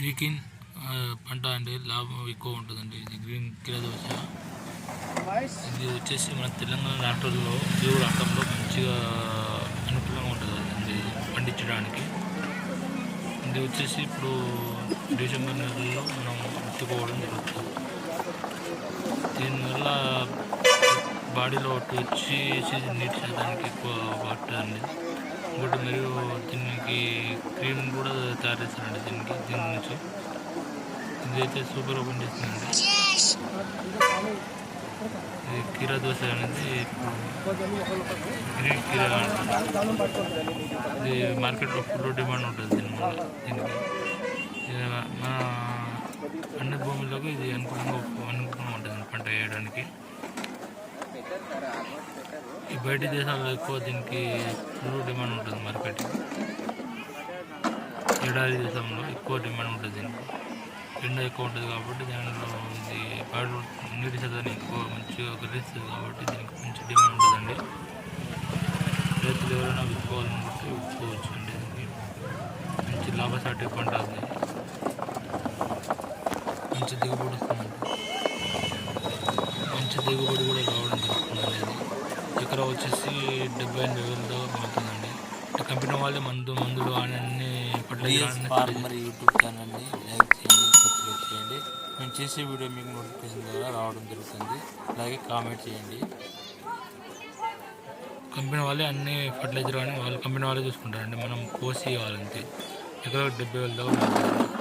గ్రీకిన్ పంట అంటే లాభం ఎక్కువ ఉంటుందండి. ఇది గ్రీన్ కిరదోస ఇది వచ్చేసి మన తెలంగాణ రాష్ట్రంలో తెలుగు రాష్ట్రంలో మంచిగా అనుకూలంగా ఉంటుంది అండి పండించడానికి. ఇది వచ్చేసి ఇప్పుడు డిసెంబర్ నెలలో మనం ఎత్తుకోవడం జరుగుతుంది. దీనివల్ల బాడీలో వచ్చి నీటి శాతానికి ఎక్కువ పడుతుందండి ఇంకోటి మరియు దీనికి క్రీమ్ కూడా తయారు చేస్తారండి దీనికి దీని నుంచి. ఇదైతే సూపర్ ఓపెన్ చేస్తుందండి. ఇది కీరా దోశ అనేది గ్రీన్ కీరా ఇది మార్కెట్లో ఫుల్ డిమాండ్ ఉంటుంది దీని వల్ల దీనికి. ఇది మన అన్ని భూములకు ఇది అనుకూలంగా అనుకూలంగా ఉంటుంది పంట వేయడానికి. ఈ బయట దేశాల్లో ఎక్కువ దీనికి ఫుల్ డిమాండ్ ఉంటుంది మార్కెట్ ఎడారి దేశంలో ఎక్కువ డిమాండ్ ఉంటుంది దీనికి. ఎండ ఎక్కువ ఉంటుంది కాబట్టి దానిలో ఇది పాడు నీటి శాతాన్ని ఎక్కువ మంచిగా గ్రహిస్తుంది కాబట్టి దీనికి మంచి డిమాండ్ ఉంటుందండి. రైతులు ఎవరైనా విప్పుకోవాలనుకుంటే విప్పుకోవచ్చు అండి దీనికి. మంచి లాభసాటి పంట అది. మంచి దిగుబడి వస్తుంది మంచి దిగుబడి కూడా రావడం జరుగుతుంది. ఎకరా వచ్చేసి డెబ్బై ఎనభై వేల దాకా పడుతుందండి కంపెనీ వాళ్ళే మందు మందులు అని అన్ని ఫార్మర్ యూట్యూబ్ ఛానల్ని లైక్ చేయండి సబ్స్క్రైబ్ చేయండి. మేము చేసే వీడియో మీకు నోటిఫికేషన్ ద్వారా రావడం జరుగుతుంది. అలాగే కామెంట్ చేయండి. కంపెనీ వాళ్ళే అన్ని ఫర్టిలైజర్ కానీ వాళ్ళు కంపెనీ వాళ్ళే చూసుకుంటారండి. మనం కోసి ఇవ్వాలంతే. ఎకరా డెబ్బై వేల దాకా.